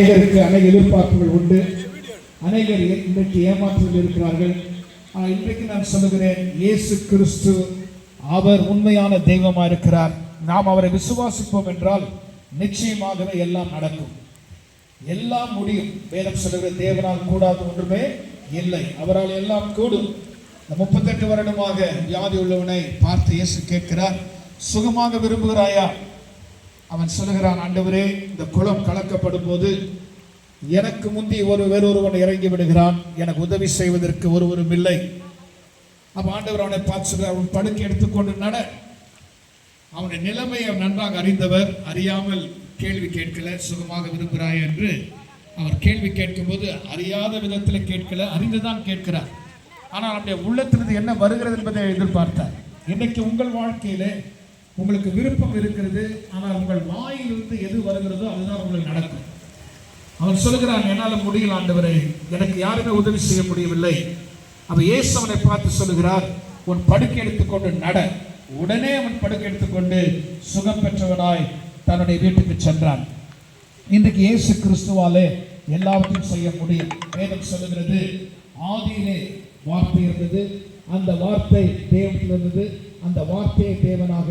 அநேகருக்கு அநேக எதிர்பார்ப்புகள் உண்டு. அநேகர் இன்றைக்கு ஏமாற்றத்தில் இருக்கிறார்கள் ஆனால் இன்றைக்கு நான் சொல்லுகிறேன் இயேசு கிறிஸ்து அவர் உண்மையான தெய்வமா இருக்கிறார். நாம் அவரை விசுவாசிப்போம் என்றால் நிச்சயமாகவே எல்லாம் நடக்கும். எல்லாம் முடியும். வேதம் சொல்லுகிற தேவனால் கூடாது ஒன்றுமே இல்லை. அவரால் எல்லாம் கூடும். இந்த முப்பத்தெட்டு வருடமாக வியாதி உள்ளவனை பார்த்து இயேசு கேட்கிறார் சுகமாக விரும்புகிறாயா? அவன் சொல்லுகிறான் ஆண்டவரே இந்த குளம் கலக்கப்படும் போது எனக்கு முந்தி ஒரு வேறொருவன் இறங்கி விடுகிறான். எனக்கு உதவி செய்வதற்கு ஒருவரும் இல்லை. அப்போ ஆண்டவர் அவனை பார்த்து அவன் படுக்கை எடுத்துக்கொண்டு நட. அவனுடைய நிலைமையை அவன் நன்றாக அறிந்தவர் அறியாமல் கேள்வி கேட்கல சுகமாக விரும்புகிறாய்? என்று அவர் கேள்வி கேட்கும்போது அறியாத விதத்தில் கேட்கல அறிந்துதான் கேட்கிறார். ஆனால் அவனுடைய உள்ளத்திலிருந்து என்ன வருகிறது என்பதை எதிர்பார்த்தார். இன்னைக்கு உங்கள் வாழ்க்கையிலே உங்களுக்கு விருப்பம் இருக்கிறது ஆனால் உங்கள் வாயிலிருந்து எது வருகிறதோ அதுதான் உங்களுக்கு நடக்கும். அவன் சொல்கிறான் என்னால் முடியல ஆண்டவரே எனக்கு யாருமே உதவி செய்ய முடியவில்லை. அவன் இயேசு அவனை பார்த்து சொல்லுகிறார் உன் படுக்கை எடுத்துக்கொண்டு நட. உடனே அவன் படுக்கை எடுத்துக்கொண்டு சுகம் பெற்றவனாய் தன்னுடைய வீட்டுக்கு சென்றான். இன்றைக்கு இயேசு கிறிஸ்துவாலே எல்லாவற்றையும் செய்ய முடியும். வேதம் சொல்லுகிறது ஆதியிலே வார்த்தை இருந்தது அந்த வார்த்தை தேவத்தில் இருந்தது அந்த வார்த்தையை தேவனாக